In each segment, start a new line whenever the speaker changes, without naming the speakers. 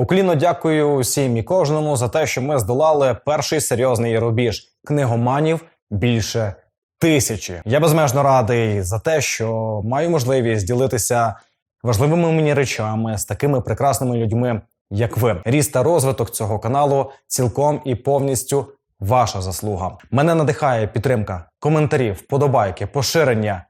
Уклінно дякую всім і кожному за те, що ми здолали перший серйозний рубіж книгоманів більше тисячі. Я безмежно радий за те, що маю можливість ділитися важливими мені речами з такими прекрасними людьми, як ви. Ріст та розвиток цього каналу цілком і повністю ваша заслуга. Мене надихає підтримка, коментарі, вподобайки, поширення.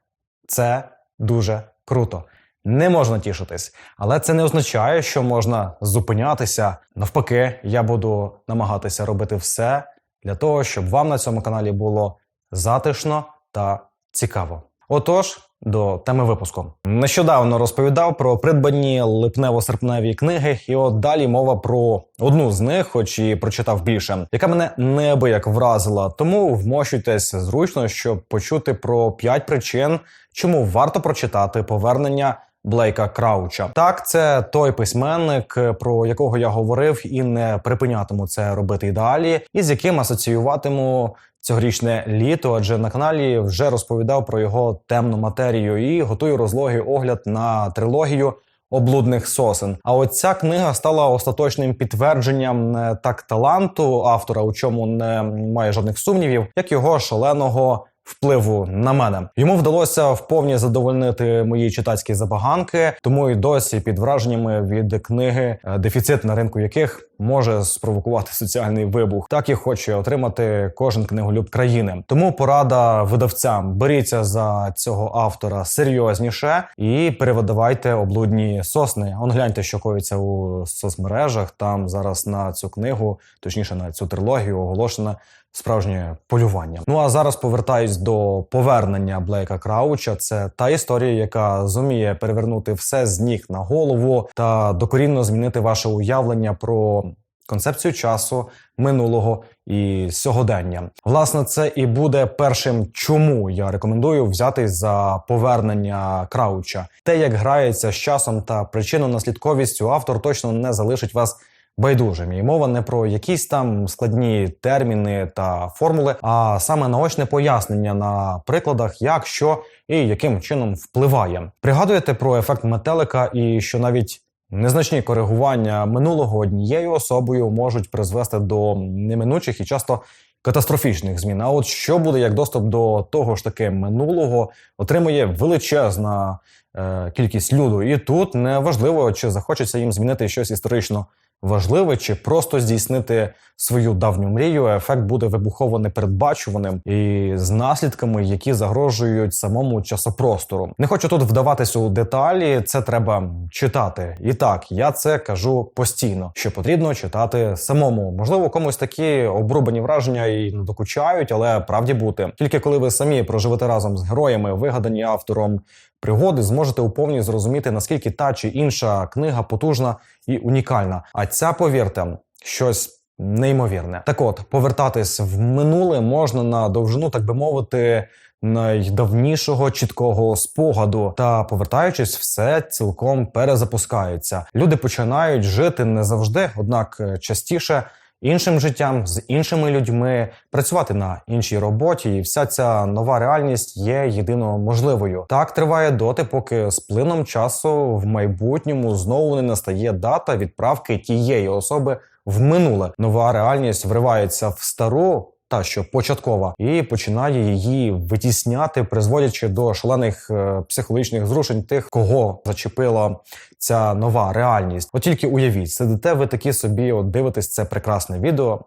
Це дуже круто. Не можна тішитись, але це не означає, що можна зупинятися. Навпаки, я буду намагатися робити все для того, щоб вам на цьому каналі було затишно та цікаво. Отож, до теми випуску. Нещодавно розповідав про придбані липнево-серпневі книги, і от далі мова про одну з них, хоч і прочитав більше, яка мене неабияк вразила. Тому вмощуйтесь зручно, щоб почути про п'ять причин, чому варто прочитати повернення. Блейка Крауча. Так, це той письменник, про якого я говорив, і не припинятиму це робити і далі, і з яким асоціюватиму цьогорічне літо, адже на каналі вже розповідав про його темну матерію і готую розлогий огляд на трилогію. Облудних сосен. А от ця книга стала остаточним підтвердженням не так таланту автора, у чому не має жодних сумнівів, як його шаленого впливу на мене. Йому вдалося вповні задовольнити мої читацькі забаганки, тому і досі під враженнями від книги, е, дефіцит на ринку яких може спровокувати соціальний вибух. Так і хоче отримати кожен книголюб країни. Тому порада видавцям: беріться за цього автора серйозніше і перевидавайте облудні сосни. Он гляньте, що коїться у соцмережах. Там зараз на цю книгу, точніше на цю трилогію, оголошена справжнє полювання. Ну а зараз повертаюсь до повернення Блейка Крауча. Це та історія, яка зуміє перевернути все з ніг на голову та докорінно змінити ваше уявлення про. Концепцію часу минулого і сьогодення. Власне, це і буде першим, чому я рекомендую взяти за повернення крауча. Те, як грається з часом та причинно-наслідковістю, автор точно не залишить вас байдужим. І мова не про якісь там складні терміни та формули, а саме наочне пояснення на прикладах, як що і яким чином впливає. Пригадуєте про ефект метелика, і що навіть Незначні коригування минулого однією особою можуть призвести до неминучих і часто катастрофічних змін. А от що буде як доступ до того ж таки минулого отримує величезна е, кількість люду, і тут не важливо, чи захочеться їм змінити щось історично важливе, чи просто здійснити свою давню мрію. Ефект буде вибухово непередбачуваним і з наслідками, які загрожують самому часопростору. Не хочу тут вдаватися у деталі, це треба читати. І так, я це кажу постійно, що потрібно читати самому. Можливо, комусь такі обрубані враження і не докучають, але правді бути. Тільки коли ви самі проживете разом з героями, вигадані автором пригоди, зможете уповні зрозуміти, наскільки та чи інша книга потужна і унікальна. А ця, повірте, щось. Неймовірне, так от повертатись в минуле можна на довжину, так би мовити, найдавнішого чіткого спогаду. Та повертаючись, все цілком перезапускається. Люди починають жити не завжди, однак частіше іншим життям з іншими людьми, працювати на іншій роботі, і вся ця нова реальність є єдино можливою. Так триває доти, поки з плином часу в майбутньому знову не настає дата відправки тієї особи в минуле. Нова реальність вривається в стару та що початкова, і починає її витісняти, призводячи до шалених е, психологічних зрушень тих, кого зачепила ця нова реальність. От тільки уявіть, сидите ви такі собі, от дивитесь це прекрасне відео.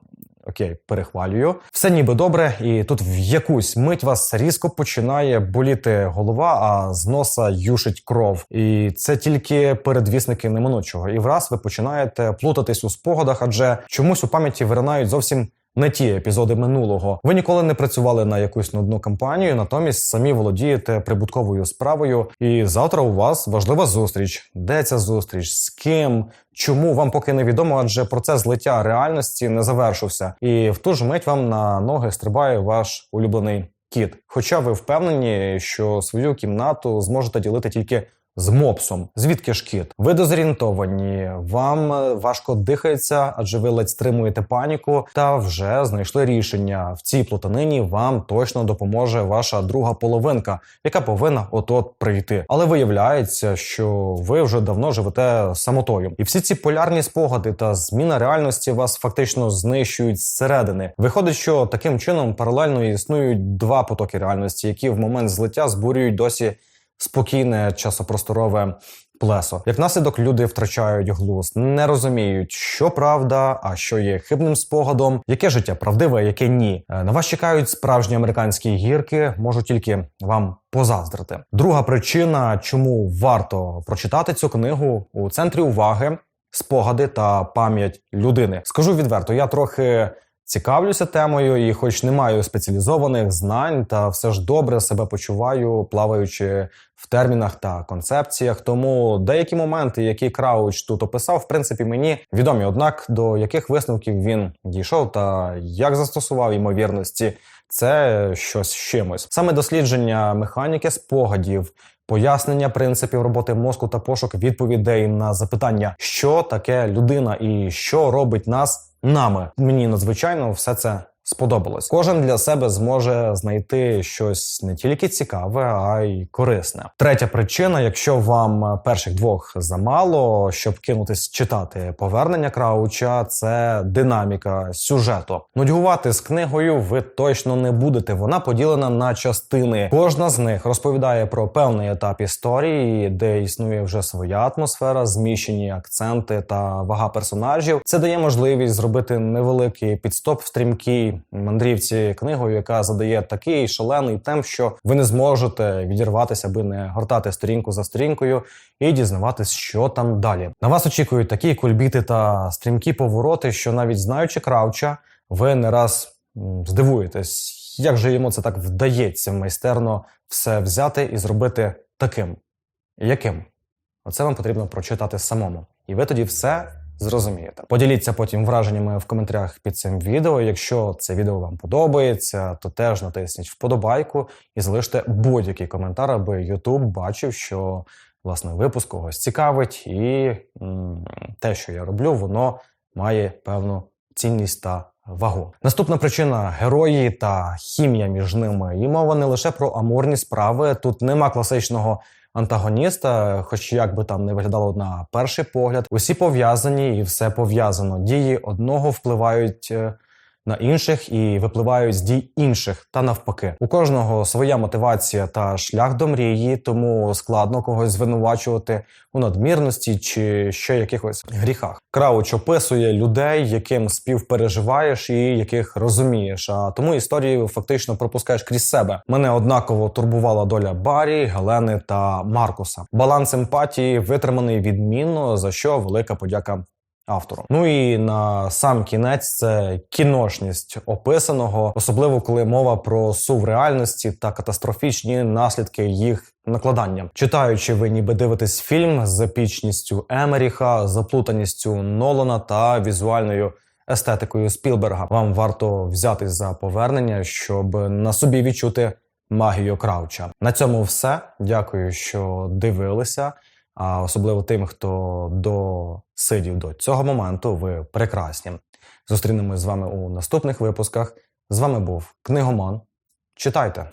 Окей, перехвалюю. Все ніби добре, і тут в якусь мить вас різко починає боліти голова, а з носа юшить кров. І це тільки передвісники неминучого. І враз ви починаєте плутатись у спогадах, адже чомусь у пам'яті виринають зовсім не ті епізоди минулого. Ви ніколи не працювали на якусь нудну кампанію, натомість самі володієте прибутковою справою. І завтра у вас важлива зустріч. Де ця зустріч? З ким? Чому вам поки невідомо, адже процес злиття реальності не завершився, і в ту ж мить вам на ноги стрибає ваш улюблений кіт. Хоча ви впевнені, що свою кімнату зможете ділити тільки з мопсом. Звідки ж кіт? Ви дезорієнтовані, вам е, важко дихається, адже ви ледь стримуєте паніку, та вже знайшли рішення. В цій плутанині вам точно допоможе ваша друга половинка, яка повинна от-от прийти. Але виявляється, що ви вже давно живете самотою, і всі ці полярні спогади та зміна реальності вас фактично знищують зсередини. Виходить, що таким чином паралельно існують два потоки реальності, які в момент злиття збурюють досі спокійне часопросторове плесо. Як наслідок, люди втрачають глузд, не розуміють, що правда, а що є хибним спогадом, яке життя правдиве, яке ні. Е, На вас чекають справжні американські гірки, можу тільки вам позаздрити. Друга причина, чому варто прочитати цю книгу у центрі уваги. Спогади та пам'ять людини. Скажу відверто, я трохи цікавлюся темою, і, хоч не маю спеціалізованих знань, та все ж добре себе почуваю, плаваючи в термінах та концепціях. Тому деякі моменти, які Крауч тут описав, в принципі, мені відомі. Однак до яких висновків він дійшов та як застосував ймовірності, це щось з чимось. Саме дослідження механіки спогадів. Пояснення принципів роботи мозку та пошук відповідей на запитання, що таке людина і що робить нас нами. Мені надзвичайно все це сподобалось. Кожен для себе зможе знайти щось не тільки цікаве, а й корисне. Третя причина: якщо вам перших двох замало, щоб кинутись читати повернення крауча, це динаміка сюжету. Нудьгувати з книгою ви точно не будете. Вона поділена на частини. Кожна з них розповідає про певний етап історії, де існує вже своя атмосфера, зміщені акценти та вага персонажів. Це дає можливість зробити невеликий підстоп в стрімкій мандрівці книгою, яка задає такий шалений темп, що ви не зможете відірватися, аби не гортати сторінку за сторінкою і дізнаватись, що там далі. На вас очікують такі кульбіти та стрімкі повороти, що навіть знаючи крауча, ви не раз здивуєтесь, як же йому це так вдається майстерно все взяти і зробити таким. Яким? Оце вам потрібно прочитати самому. І ви тоді все зрозумієте. Поділіться потім враженнями в коментарях під цим відео. Якщо це відео вам подобається, то теж натисніть вподобайку і залиште будь-який коментар, аби YouTube бачив, що власне випуск когось цікавить, і м, те, що я роблю, воно має певну цінність та вагу. Наступна причина герої та хімія між ними. І мова не лише про амурні справи. Тут нема класичного антагоніста, хоч як би там не виглядало на перший погляд, усі пов'язані і все пов'язано. Дії одного впливають. На інших і випливають з дій інших та навпаки. У кожного своя мотивація та шлях до мрії, тому складно когось звинувачувати у надмірності чи ще якихось гріхах. Крауч описує людей, яким співпереживаєш і яких розумієш. А тому історію фактично пропускаєш крізь себе. Мене однаково турбувала доля Барі, Гелени та Маркуса. Баланс емпатії витриманий відмінно, за що велика подяка. Автору. Ну і на сам кінець це кіношність описаного, особливо коли мова про сув реальності та катастрофічні наслідки їх накладання. Читаючи, ви ніби дивитесь фільм з епічністю Емеріха, заплутаністю Нолана та візуальною естетикою Спілберга. Вам варто взятись за повернення, щоб на собі відчути магію Крауча. На цьому все. Дякую, що дивилися. А особливо тим, хто досидів до цього моменту, ви прекрасні. Зустрінемось з вами у наступних випусках. З вами був книгоман. Читайте.